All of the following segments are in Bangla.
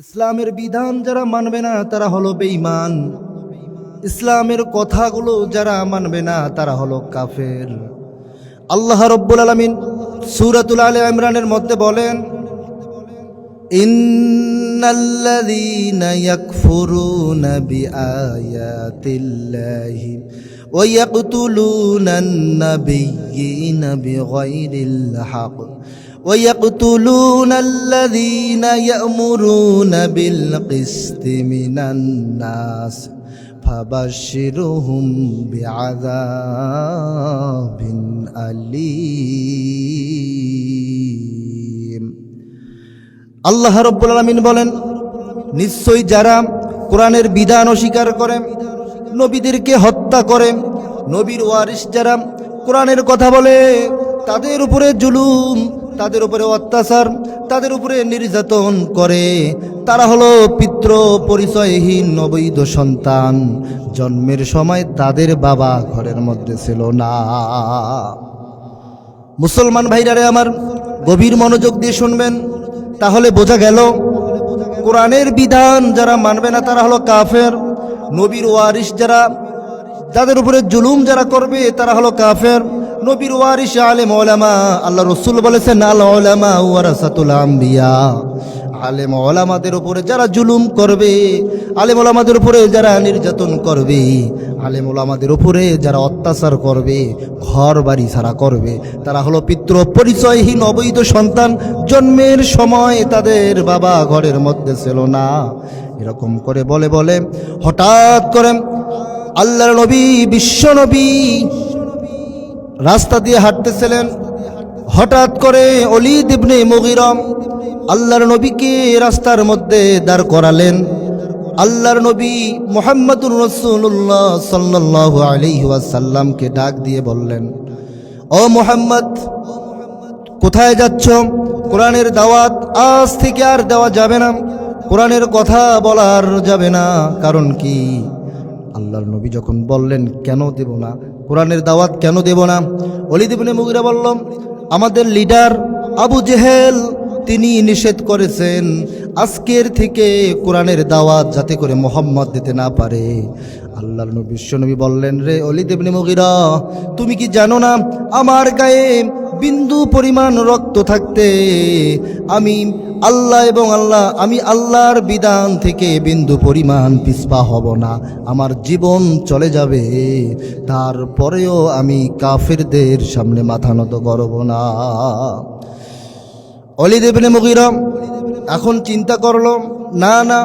ইসলামের বিধান যারা মানবে না তারা হলো বেঈমান ইসলামের কথাগুলো যারা মানবে না তারা হলো কাফের আল্লাহ রব্বুল আলমিন সুরাতুল আলে ইমরানের মধ্যে বলেন ইন্নাল্লাযীনা ইয়াকফুরুনা বিআয়াতিল্লাহি ويقتلون النبيين بغير الحق ويقتلون الذين يأمرون بالقسط من الناس فبشرهم بعذاب أليم আল্লাহ রব্বুল আলমিন বলেন নিশ্চয়ই যারা কোরআনের বিধান অস্বীকার করে নবীদেরকে হত্যা করে নবীর ওয়ারিস যারা কোরআনের কথা বলে তাদের উপরে জুলুম তাদের উপরে অত্যাচার, তাদের উপরে নির্যাতন করে। তারা হলো পিতৃ পরিচয়হীন নবৈধ সন্তান। জন্মের সময় তাদের বাবা ঘরের মধ্যে ছিল না। মুসলমান ভাইরারে আমার গভীর মনোযোগ দিয়ে শুনবেন। তাহলে বোঝা গেল, কোরআনের বিধান যারা মানবে না তারা হলো কাফের। নবীর ওয়ারিস যারা, যাদের উপরে জুলুম যারা করবে তারা হলো কাফের। নবীর ওয়ারিস আলেম ওলামা, আল্লাহ রসুল বলেছেন, আল ওলামা ওয়ারাসাতুল আম্বিয়া। আলেম ওলামাদের উপরে যারা জুলুম করবে, আলেম ওলামাদের উপরে যারা নির্যাতন করবে, আলেম ওলামাদের উপরে যারা অত্যাচার করবে ঘর বাড়ি ছাড়া করবে, তারা হলো পিতৃ পরিচয়হীন অবৈধ সন্তান, জন্মের সময় তাদের বাবা ঘরের মধ্যে ছিল না। এরকম করে বলে বলে, হঠাৎ করে আল্লাহর নবী, বিশ্ব নবী রাস্তা দিয়ে হাঁটতেছিলেন। হঠাৎ করে অলিদ ইবনে মুগিরম আল্লাহর নবীকে রাস্তার মধ্যে দাঁড় করালেন। আল্লাহর নবী মোহাম্মদুর রসুল্লাহ সাল্লাহ আলহি ওয়াসাল্লামকে ডাক দিয়ে বললেন, ও মোহাম্মদ, কোথায় যাচ্ছ? কোরআনের দাওয়াত আজ থেকে আর দেওয়া যাবে না। কোরআনের কথা বলার যাবে না। কারণ কি? আল্লাহর নবী যখন বললেন, কেন দেব না? কোরআনের দাওয়াত কেন দেব না? অলিদিবনে মুগিরা বলল, আমাদের লিডার আবু জেহেল, তিনি নিষেধ করেছেন আজকের থেকে কোরআনের দাওয়াত যাতে করে মোহাম্মদ দিতে না পারে। আল্লাহর নবী বিশ্বনবী বললেন, রে অলিদেবনে মুগিরা, তুমি কি জানো না, আমার গায়ে বিন্দু পরিমাণ রক্ত থাকতে আমি আল্লাহ এবং আল্লাহ, আমি আল্লাহর বিধান থেকে বিন্দু পরিমাণ পিসপা হব না। আমার জীবন চলে যাবে, তারপরেও আমি কাফেরদের সামনে মাথা নত করব না। অলি অলিদেবনে মুগিরম এখন চিন্তা করল, না না,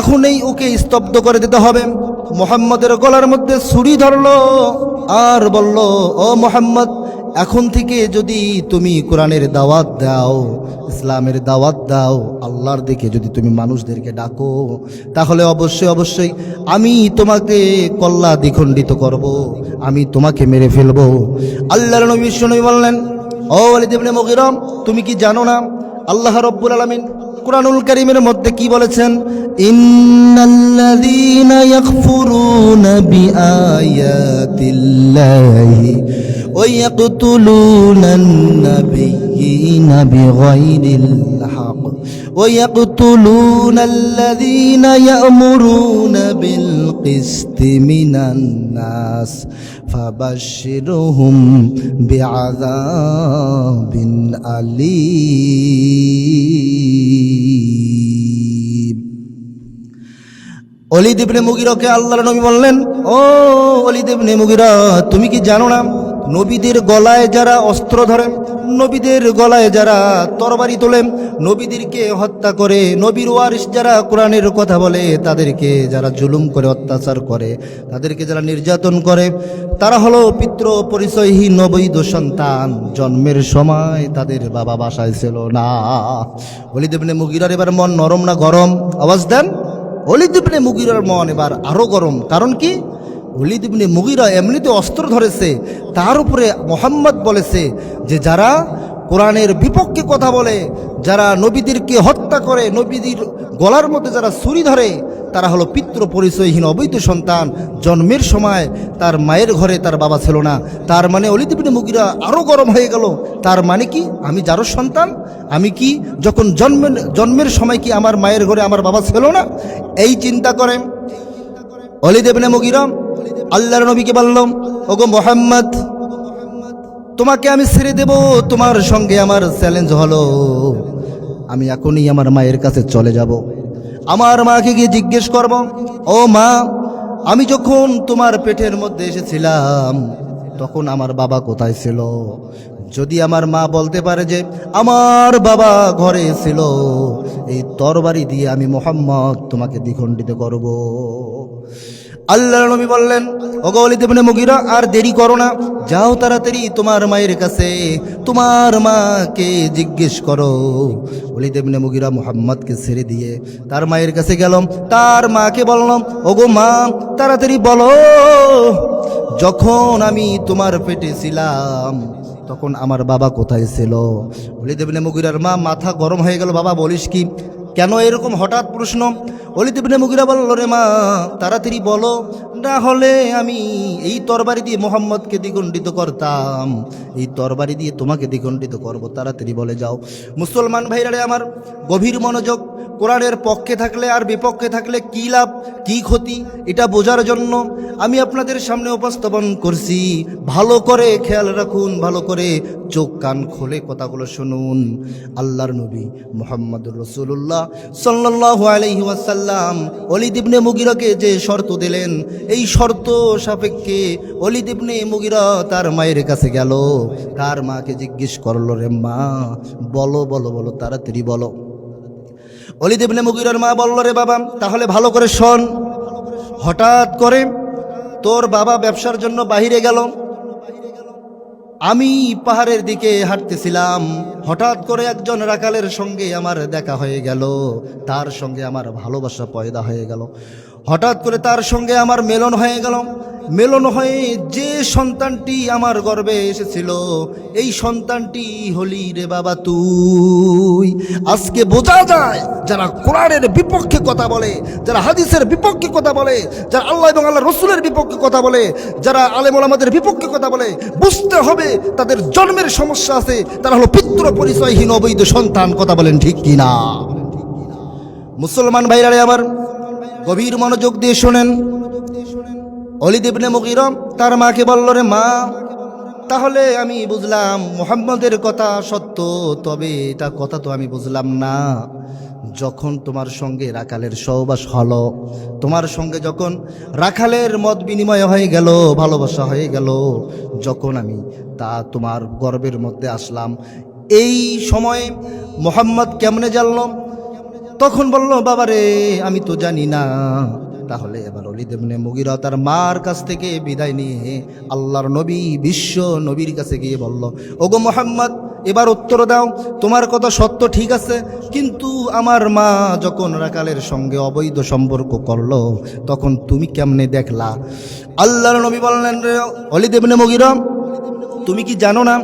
এখনই ওকে স্তব্ধ করে দিতে হবে। মোহাম্মদের গলার মধ্যে ছুরি ধরলো আর বলল, ও মোহাম্মদ এখন থেকে যদি তুমি কোরআনের দাওয়াত দাও, ইসলামের দাওয়াত দাও, আল্লাহর দিকে যদি তুমি মানুষদেরকে ডাকো, তাহলে অবশ্যই অবশ্যই আমি তোমাকে কল্লা দ্বিখণ্ডিত করব, আমি তোমাকে মেরে ফেলব। আল্লাহর নবী বিশ্বনবী বললেন, ও আলী দেবনে মগিরম, তুমি কি জানো না, আল্লাহ রব্বুল আলমিন কোরআনুল করিমের মধ্যে কি বলেছেন? ইন্নাল্লাযীনা ইয়াকফুরুনা বিআয়াতিল্লাহি ওয়া ইয়াকতুলুনান নাবিয়্যিনা বিগাইরিল হক ويقتلون الذين يأمرون بالقسط من الناس فبشرهم بعذاب أليم অলিদ ইবনে মুগিরকে আল্লাহর নবী বললেন ও অলিদ ইবনে মুগিরা তুমি কি জানো না নবীদের গলায় যারা অস্ত্র ধরে, নবীদের গলায় যারা তরবারি তোলে, নবীদেরকে হত্যা করে, নবীর ওয়ারিস যারা কোরআনের কথা বলে, তাদেরকে যারা জুলুম করে, অত্যাচার করে, তাদেরকে যারা নির্যাতন করে, তারা হলো পিত্র পরিচয়হীন নবৈধ সন্তান। জন্মের সময় তাদের বাবা বাসায় ছিল না। অলিদেবনে মুগিরার এবার মন নরম না গরম? আওয়াজ দেন। অলিদিবনে মুগিরার মন এবার আরও গরম। কারণ কি? অলিদিবনে মুগিরা এমনিতে অস্ত্র ধরেছে, তার উপরে মোহাম্মদ বলেছে যে যারা কোরআনের বিপক্ষে কথা বলে, যারা নবীদেরকে হত্যা করে, নবীদের গলার মধ্যে যারা ছুরি ধরে, তারা হলো পিতৃ পরিচয়হীন অবৈধ সন্তান। জন্মের সময় তার মায়ের ঘরে তার বাবা ছিল না। তার মানে অলিদিবিনে মুগিরা আরও গরম হয়ে গেল। তার মানে কি? আমি যারও সন্তান, আমি কি যখন জন্মের জন্মের সময় কি আমার মায়ের ঘরে আমার বাবা ছিল না? এই চিন্তা করেন। অলিদেবনে মুগিরম আল্লাহর নবীকে বললাম, ওগো মোহাম্মদ, তোমাকে আমি ছেড়ে দেব, তোমার সঙ্গে আমার চ্যালেঞ্জ হলো। আমি এখনই আমার মায়ের কাছে চলে যাব। আমার মাকে গিয়ে জিজ্ঞেস করব, ও মা, আমি যখন তোমার পেটের মধ্যে এসেছিলাম, তখন আমার বাবা কোথায় ছিল? যদি আমার মা বলতে পারে যে, আমার বাবা ঘরে ছিল, এই তরবারি দিয়ে আমি মোহাম্মদ তোমাকে দ্বিখণ্ডিত করব। আল্লাহ নবী বললেন ওগলি দেবনে মুগিরা, আর দেরি করো না। যাও তাড়াতাড়ি তোমার মায়ের কাছে, তোমার মাকে জিজ্ঞেস করো। অলি দেবনে মুগিরা মুহাম্মদকে ছেড়ে দিয়ে তার মায়ের কাছে গেলাম। তার মাকে বললাম, ওগো মা, তাড়াতাড়ি বলো, যখন আমি তোমার পেটে ছিলাম, তখন আমার বাবা কোথায় ছিল? অলি দেবনে মুগিরার মা মাথা গরম হয়ে গেল, বাবা, বলিস কি? কেন এরকম হঠাৎ প্রশ্ন? অলিদ ইবনে মুগিরা বলল, রে মা, তাড়াতাড়ি বলো। না হলে আমি এই তরবারি দিয়ে মোহাম্মদকে দ্বিগণ্ডিত করতাম। এই তরবারি দিয়ে তোমাকে দ্বিগণ্ডিত করব। তাড়াতাড়ি বলে যাও। মুসলমান ভাইরারে, আমার গভীর মনোযোগ কোরআনের পক্ষে থাকলে আর বিপক্ষে থাকলে কি লাভ, কি ক্ষতি, এটা বোঝার জন্য আমি আপনাদের সামনে উপস্থাপন করছি। ভালো করে খেয়াল রাখুন, ভালো করে চোখ কান খোলে কথাগুলো শুনুন। আল্লাহর নবী মোহাম্মদুর রসুল্লাহ সাল্লাহ আলহি ওয়াসাল্লাম অলিদ ইবনে মুগিরাকে যে শর্ত দিলেন, এই শর্ত সাপেক্ষে অলিদ ইবনে মুগিরা তার মায়ের কাছে গেল। তার মাকে জিজ্ঞেস করল, রে মা, বলো বলো বলো, তাড়াতাড়ি বলো। অলিদ ইবনে মুগিরার মা বলল, রে বাবা, তাহলে ভালো করে শোন। হঠাৎ করে তোর বাবা ব্যবসার জন্য বাহিরে গেল। আমি পাহাড়ের দিকে হাঁটতেছিলাম। হঠাৎ করে একজন রাকালের সঙ্গে আমার দেখা হয়ে গেল। তার সঙ্গে আমার ভালোবাসা পয়দা হয়ে গেল। হঠাৎ করে তার সঙ্গে আমার মেলন হয়ে গেল। মেলন হয়ে যে সন্তানটি আমার গর্বে এসেছিল, এই সন্তানটি হলি রে বাবা তুই। আজকে বোঝা যায় যারা কোরআনের বিপক্ষে কথা বলে, যারা হাদিসের বিপক্ষে কথা বলে, যারা আল্লাহ এবং আল্লাহ রসুলের বিপক্ষে কথা বলে, যারা আলেমুল আমাদের বিপক্ষে কথা বলে, বুঝতে হবে তাদের জন্মের সমস্যা আছে, তারা হলো পিত্র পরিচয়হীন অবৈধ সন্তান, কথা বলেন ঠিক কিনা? মুসলমান ভাইরারে আমার গভীর মনোযোগ দিয়ে শোনেন। অলিদেবনে মুগিরম তার মাকে বলল, রে মা, তাহলে আমি বুঝলাম মোহাম্মদের কথা সত্য, তবে এটা কথা তো আমি বুঝলাম না। যখন তোমার সঙ্গে রাখালের সহবাস হলো, তোমার সঙ্গে যখন রাখালের মত বিনিময় হয়ে গেল, ভালোবাসা হয়ে গেল, যখন আমি তা তোমার গর্বের মধ্যে আসলাম, এই সময় মোহাম্মদ কেমনে জানলাম তখন বলল, বাবারে, আমি তো জানি না। তাহলে এবার অলিদেবনে মুগিরা তার মার কাছ থেকে বিদায় নিয়ে আল্লাহর নবী, বিশ্ব নবীর কাছে গিয়ে বলল, ওগো মোহাম্মদ, এবার উত্তর দাও, তোমার কথা সত্য ঠিক আছে, কিন্তু আমার মা যখন রাকালের সঙ্গে অবৈধ সম্পর্ক করল, তখন তুমি কেমনে দেখলা? আল্লাহর নবী বললেন, রে অলিদেবনে মুগিরা, তুমি কি জানো না,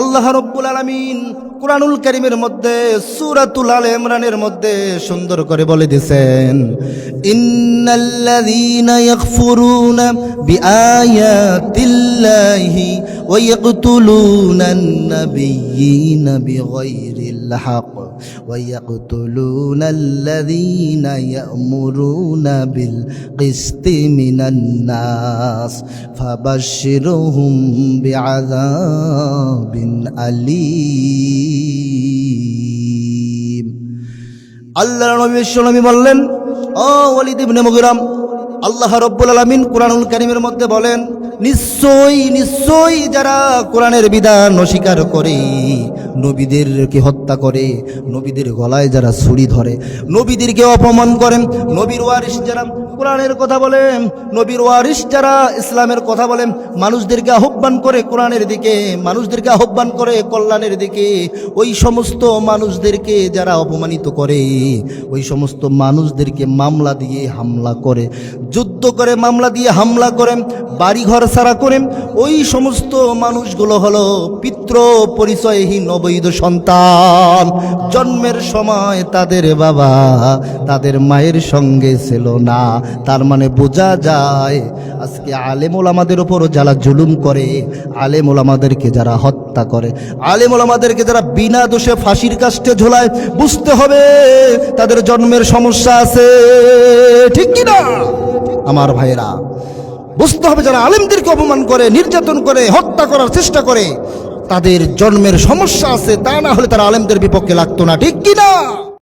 আল্লাহ রব্বুল আলমিন কোরআনুল করিমের মধ্যে, সুরাতুল আল ইমরানের মধ্যে সুন্দর করে বলে দিয়েছেন ইন্নাল্লাযীনা ইয়াকফুরুনা বিআয়াতিল্লাহি ওয়া ইয়াকতুলুনান নাবিয়্যিনা বিগাইরিল হক ইয়াকতুলুনাল্লাযীনা ইয়া'মুরুনা বিল কিসতি মিনান নাস ফাবাশশিরহুম বিআযাবিন আলীম আল্লাহ নবী বিশ্বনবী বললেন, ও ওয়ালিদ ইবনে মুগিরাম, আল্লাহ রব্বুল আলামিন কোরআনুল কারীমের মধ্যে বলেন, নিশ্চয়ই নিশ্চয়ই যারা কোরআনের বিধান অস্বীকার করে নবীদেরকে হত্যা করে, নবীদের গলায় যারা ছুরি ধরে, নবীদেরকে অপমান করেন নবীর ওয়ারিস যারা কোরআনের কথা বলে, নবীর ওয়ারিস যারা ইসলামের কথা বলে, মানুষদেরকে আহ্বান করে কোরআনের দিকে, মানুষদেরকে আহ্বান করে কল্যাণের দিকে, ওই সমস্ত মানুষদেরকে যারা অপমানিত করে, ওই সমস্ত মানুষদেরকে মামলা দিয়ে হামলা করে, যুদ্ধ করে মামলা দিয়ে হামলা করেন বাড়িঘর সারা করেন ওই সমস্ত মানুষগুলো হলো পিতৃ পরিচয়হীন অবৈধ অবৈধ সন্তান। জন্মের সময় তাদের বাবা তাদের মায়ের সঙ্গে ছিল না। তার মানে বোঝা যায়, আজকে আলেমুল আমাদের উপর যারা জুলুম করে, আলেমুল আমাদেরকে যারা হত্যা করে, আলেমুল আমাদেরকে যারা বিনা দোষে ফাঁসির কাস্টে ঝোলায়, বুঝতে হবে তাদের জন্মের সমস্যা আছে। ঠিক কি না? আমার ভাইরা বুঝতে হবে যারা আলেমদেরকে অপমান করে, নির্যাতন করে, হত্যা করার চেষ্টা করে তাদের জন্মের সমস্যা আছে, তা না হলে তারা আলেমদের বিপক্ষে লাগতো না, ঠিক কি না